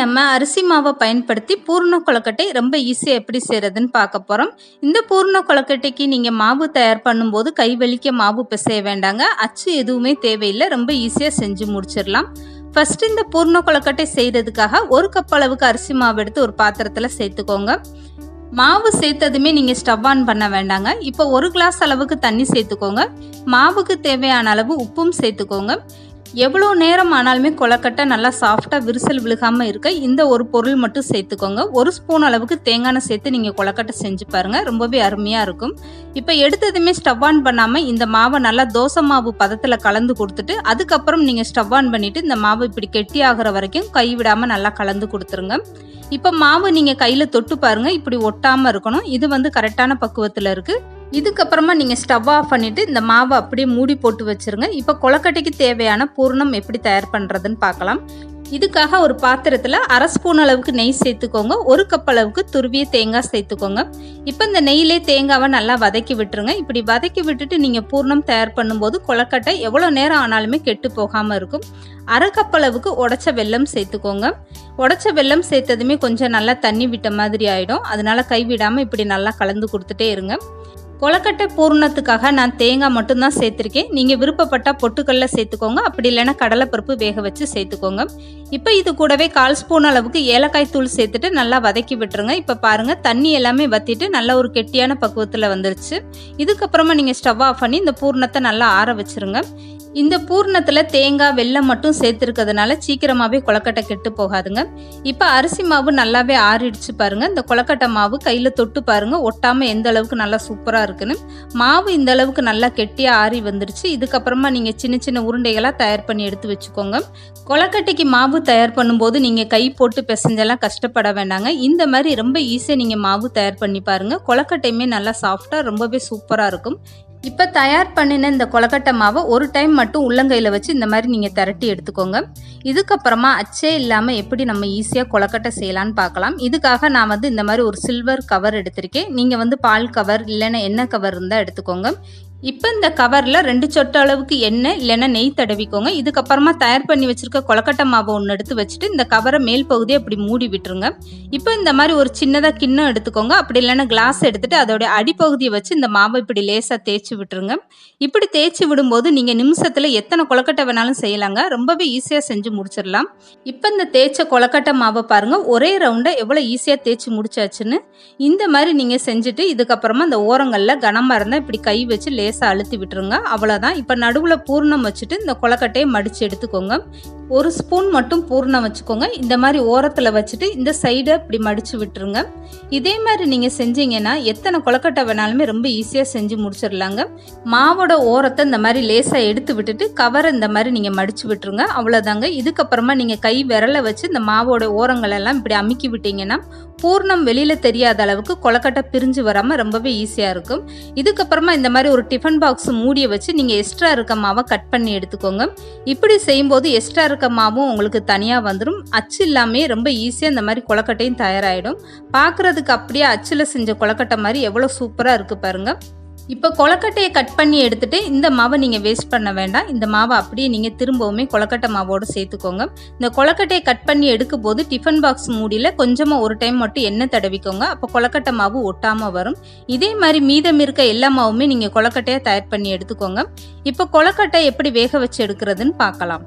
நம்ம அரிசி மாவை பயன்படுத்தி பூர்ண கொழுக்கட்டை ரொம்ப ஈஸியாக எப்படி செய்கிறதுன்னு பார்க்க போகிறோம் இந்த பூர்ண கொழுக்கட்டைக்கு நீங்கள் மாவு தயார் பண்ணும்போது கை வலிக்க மாவு பிசைய வேண்டாங்க. அச்சு எதுவுமே தேவையில்லை. ரொம்ப ஈஸியாக செஞ்சு முடிச்சிடலாம். ஃபர்ஸ்ட் இந்த பூர்ண கொழுக்கட்டை செய்கிறதுக்காக ஒரு கப் அளவுக்கு அரிசி மாவு எடுத்து ஒரு பாத்திரத்தில் சேர்த்துக்கோங்க. மாவு சேர்த்ததுமே நீங்கள் ஸ்டவ் ஆன் பண்ண வேண்டாங்க. இப்போ ஒரு கிளாஸ் அளவுக்கு தண்ணி சேர்த்துக்கோங்க. மாவுக்கு தேவையான அளவு உப்பும் சேர்த்துக்கோங்க. எவ்வளோ நேரம் ஆனாலுமே கொலக்கட்டை நல்லா சாஃப்டாக விரிசல் விழுகாமல் இருக்க இந்த ஒரு பொருள் மட்டும் சேர்த்துக்கோங்க. ஒரு ஸ்பூன் அளவுக்கு தேங்காய் சேர்த்து நீங்கள் கொலக்கட்டை செஞ்சு பாருங்கள் ரொம்பவே அருமையாக இருக்கும். இப்போ எடுத்ததுமே ஸ்டவ் ஆன் பண்ணாமல் இந்த மாவை நல்லா தோசை மாவு பதத்தில் கலந்து கொடுத்துட்டு அதுக்கப்புறம் நீங்கள் ஸ்டவ் ஆன் பண்ணிவிட்டு இந்த மாவு இப்படி கெட்டி ஆகிற வரைக்கும் கை விடாமல் நல்லா கலந்து கொடுத்துருங்க. இப்போ மாவு நீங்கள் கையில் தொட்டு பாருங்கள் இப்படி ஒட்டாமல் இருக்கணும். இது வந்து கரெக்டான பக்குவத்தில் இருக்குது இதுக்கப்புறமா நீங்கள் ஸ்டவ் ஆஃப் பண்ணிவிட்டு இந்த மாவை அப்படியே மூடி போட்டு வச்சுருங்க. இப்போ கொலக்கட்டைக்கு தேவையான பூர்ணம் எப்படி தயார் பண்ணுறதுன்னு பார்க்கலாம். இதுக்காக ஒரு பாத்திரத்தில் அரை ஸ்பூன் அளவுக்கு நெய் சேர்த்துக்கோங்க. ஒரு கப் அளவுக்கு துருவிய தேங்காய் சேர்த்துக்கோங்க. இப்போ இந்த நெய்யிலே தேங்காவை நல்லா வதக்கி விட்டுருங்க. இப்படி வதக்கி விட்டுட்டு நீங்கள் பூர்ணம் தயார் பண்ணும்போது கொலக்கட்டை எவ்வளோ நேரம் ஆனாலுமே கெட்டு போகாமல் இருக்கும். அரை கப் அளவுக்கு உடச்ச வெல்லம் சேர்த்துக்கோங்க. உடச்ச வெல்லம் சேர்த்ததுமே கொஞ்சம் நல்லா தண்ணி விட்ட மாதிரி ஆகிடும் அதனால் கைவிடாமல் இப்படி நல்லா கலந்து கொடுத்துட்டே இருங்க. கொலக்கட்டை பூர்ணத்துக்காக நான் தேங்காய் மட்டும்தான் சேர்த்துருக்கேன். நீங்கள் விருப்பப்பட்டால் பொட்டுக்கல்ல சேர்த்துக்கோங்க. அப்படி இல்லைன்னா கடலைப்பருப்பு வேக வச்சு சேர்த்துக்கோங்க. இப்போ இது கூடவே கால் ஸ்பூன் அளவுக்கு ஏலக்காய் தூள் சேர்த்துட்டு நல்லா வதக்கி விட்டுருங்க. இப்போ பாருங்கள் தண்ணி எல்லாமே வற்றிட்டு நல்ல ஒரு கெட்டியான பக்குவத்தில் வந்துருச்சு. இதுக்கப்புறமா நீங்கள் ஸ்டவ் ஆஃப் பண்ணி இந்த பூர்ணத்தை நல்லா ஆற வச்சுருங்க. இந்த பூர்ணத்தில் தேங்காய் வெல்லம் மட்டும் சேர்த்துருக்கிறதுனால சீக்கிரமாகவே கொலக்கட்டை கெட்டு போகாதுங்க. இப்போ அரிசி மாவு நல்லாவே ஆறிடுச்சு பாருங்கள் இந்த கொலக்கட்டை மாவு கையில் தொட்டு பாருங்கள் ஒட்டாமல் எந்த அளவுக்கு நல்லா சூப்பராக இருக்குன்னு. மாவு இந்த அளவுக்கு நல்லா கெட்டியாக ஆறி வந்துருச்சு. இதுக்கப்புறமா நீங்கள் சின்ன சின்ன உருண்டைகளாக தயார் பண்ணி எடுத்து வச்சுக்கோங்க. கொலக்கட்டைக்கு மாவு தயார் பண்ணும்போது நீங்கள் கை போட்டு பிசைஞ்செல்லாம் கஷ்டப்பட வேண்டாங்க. இந்த மாதிரி ரொம்ப ஈஸியாக நீங்கள் மாவு தயார் பண்ணி பாருங்கள் கொலக்கட்டையுமே நல்லா சாஃப்டாக ரொம்பவே சூப்பராக இருக்கும். இப்போ தயார் பண்ணின இந்த கொலக்கட்டை மாவை ஒரு டைம் மட்டும் உள்ளங்கையில் வச்சு இந்த மாதிரி நீங்கள் திரட்டி எடுத்துக்கோங்க. இதுக்கப்புறமா அச்சே இல்லாமல் எப்படி நம்ம ஈஸியாக கொலக்கட்டை செய்யலான்னு பார்க்கலாம். இதுக்காக நான் வந்து இந்த மாதிரி ஒரு சில்வர் கவர் எடுத்திருக்கேன். நீங்கள் வந்து பால் கவர் இல்லைன்னா எண்ணெய் கவர் இருந்தால் எடுத்துக்கோங்க. இப்போ இந்த கவரில் ரெண்டு சொட்டு அளவுக்கு எண்ணெய் இல்லைன்னா நெய் தடவிக்கோங்க. இதுக்கப்புறமா தயார் பண்ணி வச்சுருக்க கொலக்கட்டை மாவை ஒன்று எடுத்து வச்சுட்டு இந்த கவரை மேல் பகுதியை அப்படி மூடி விட்டுருங்க. இப்போ இந்த மாதிரி ஒரு சின்னதாக கிண்ணம் எடுத்துக்கோங்க. அப்படி இல்லைன்னா கிளாஸ் எடுத்துகிட்டு அதோடைய அடிப்பகுதியை வச்சு இந்த மாவை இப்படி லேசாக தேய்ச்சி விட்டுருங்க. இப்படி தேய்ச்சி விடும்போது நீங்கள் நிமிஷத்தில் எத்தனை கொலக்கட்டை வேணாலும் செய்யலாங்க. ரொம்பவே ஈஸியாக செஞ்சு முடிச்சிடலாம். இப்போ இந்த தேய்ச்ச கொலக்கட்டை மாவை பாருங்கள் ஒரே ரவுண்டை எவ்வளோ ஈஸியாக தேய்ச்சி முடிச்சாச்சுன்னு. இந்த மாதிரி நீங்கள் செஞ்சுட்டு இதுக்கப்புறமா இந்த ஓரங்களில் கனமாக இருந்தால் இப்படி கை வச்சு லேசாக அழுத்தி விட்டுருங்க. அவ்வளோதான் இப்போ நடுவில் பூர்ணம் வச்சுட்டு இந்த கொலக்கட்டையை மடித்து எடுத்துக்கோங்க. ஒரு ஸ்பூன் மட்டும் பூர்ணம் வச்சுக்கோங்க. இந்த மாதிரி ஓரத்தில் வச்சுட்டு இந்த சைடை இப்படி மடித்து விட்டுருங்க. இதே மாதிரி நீங்கள் செஞ்சீங்கன்னா எத்தனை கொலக்கட்டை வேணாலுமே ரொம்ப ஈஸியாக செஞ்சு முடிச்சிடலாங்க. மாவோட ஓரத்தை இந்த மாதிரி லேசாக எடுத்து விட்டுட்டு கவரை இந்த மாதிரி நீங்கள் மடித்து விட்டுருங்க. அவ்வளோதாங்க இதுக்கப்புறமா நீங்கள் கை விரலை வச்சு இந்த மாவோட ஓரங்களெல்லாம் இப்படி அமுக்கி விட்டீங்கன்னா பூர்ணம் வெளியில் தெரியாத அளவுக்கு கொலக்கட்டை பிரிஞ்சு வராமல் ரொம்பவே ஈஸியாக இருக்கும். இதுக்கப்புறமா இந்த மாதிரி ஒரு டிஃபன் பாக்ஸ் மூடியை வச்சு நீங்கள் எக்ஸ்ட்ரா இருக்க மாவை கட் பண்ணி எடுத்துக்கோங்க. இப்படி செய்யும்போது எக்ஸ்ட்ரா இருக்க மாவும் உங்களுக்கு தனியாக வந்துடும் அச்சு இல்லாமே ரொம்ப ஈஸியாக இந்த மாதிரி கொலக்கட்டையும் தயாராகிடும் பார்க்குறதுக்கு அப்படியே அச்சில் செஞ்ச கொலக்கட்டை மாதிரி எவ்வளோ சூப்பராக இருக்குது பாருங்கள் இப்போ கொலக்கட்டையை கட் பண்ணி எடுத்துகிட்டு இந்த மாவை நீங்கள் வேஸ்ட் பண்ண வேண்டாம். இந்த மாவை அப்படியே நீங்கள் திரும்பவுமே கொலக்கட்டை மாவோடு சேர்த்துக்கோங்க. இந்த கொலக்கட்டையை கட் பண்ணி எடுக்கும் போது டிஃபன் பாக்ஸ் மூடியில் கொஞ்சமாக ஒரு டைம் மட்டும் எண்ணெய் தடவிக்கோங்க. அப்போ கொலக்கட்டை மாவு ஒட்டாமல் வரும். இதே மாதிரி மீதம் இருக்க எல்லா மாவுமே நீங்கள் கொலக்கட்டையை தயார் பண்ணி எடுத்துக்கோங்க. இப்போ கொலக்கட்டை எப்படி வேக வச்சு எடுக்கிறதுன்னு பார்க்கலாம்.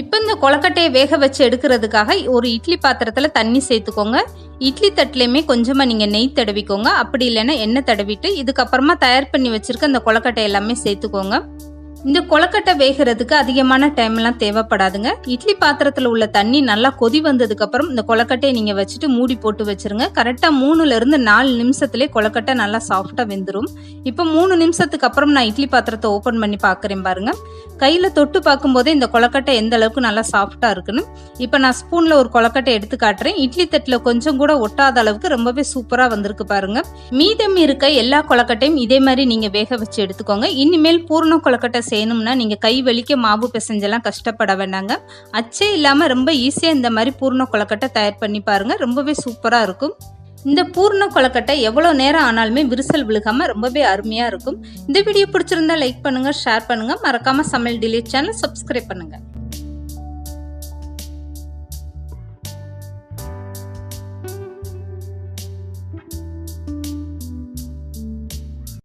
இப்போ இந்த கொலக்கட்டையை வேக வச்சு எடுக்கிறதுக்காக ஒரு இட்லி பாத்திரத்தில் தண்ணி சேர்த்துக்கோங்க. இட்லி தட்டிலையுமே கொஞ்சமாக நீங்கள் நெய் தடவிக்கோங்க. அப்படி இல்லைன்னா எண்ணெய் தடவிட்டு இதுக்கப்புறமா தயார் பண்ணி வச்சுருக்க அந்த கொலக்கட்டை எல்லாமே சேர்த்துக்கோங்க. இந்த கொலக்கட்டை வேகிறதுக்கு அதிகமான டைம்லாம் தேவைப்படாதுங்க. இட்லி பாத்திரத்தில் உள்ள தண்ணி நல்லா கொதி வந்ததுக்கப்புறம் இந்த கொலக்கட்டையை நீங்கள் வச்சுட்டு மூடி போட்டு வச்சிருங்க. கரெக்டாக மூணுலேருந்து நாலு நிமிஷத்துலேயே கொலக்கட்டை நல்லா சாஃப்டா வெந்துடும் இப்போ மூணு நிமிஷத்துக்கு அப்புறம் நான் இட்லி பாத்திரத்தை ஓப்பன் பண்ணி பார்க்குறேன் பாருங்க. கையில் தொட்டு பார்க்கும்போதே இந்த கொலக்கட்டை எந்த அளவுக்கு நல்லா சாஃப்டா இருக்குன்னு. இப்போ நான் ஸ்பூனில் ஒரு கொலக்கட்டை எடுத்து காட்டுறேன். இட்லி தட்டில் கொஞ்சம் கூட ஒட்டாத அளவுக்கு ரொம்பவே சூப்பராக வந்திருக்கு பாருங்க. மீதம் இருக்க எல்லா கொலக்கட்டையும் இதே மாதிரி நீங்கள் வேக வச்சு எடுத்துக்கோங்க. இனிமேல் பூர்ண கொலக்கட்டை செய்யணும்னா நீங்கள் கை வலிக்க மாவு பிசைஞ்செல்லாம் கஷ்டப்பட வேண்டாங்க. அச்சே இல்லாமல் ரொம்ப ஈஸியாக இந்த மாதிரி பூர்ண கொலக்கட்டை தயார் பண்ணி பாருங்கள் ரொம்பவே சூப்பராக இருக்கும். இந்த பூர்ண கொலக்கட்டை எவ்வளோ நேரம் ஆனாலுமே விரிசல் விழுகாமல் ரொம்பவே அருமையாக இருக்கும். இந்த வீடியோ பிடிச்சிருந்தா லைக் பண்ணுங்கள் ஷேர் பண்ணுங்கள் மறக்காமல் சமையல் டிலே சேனல் சப்ஸ்கிரைப் பண்ணுங்கள்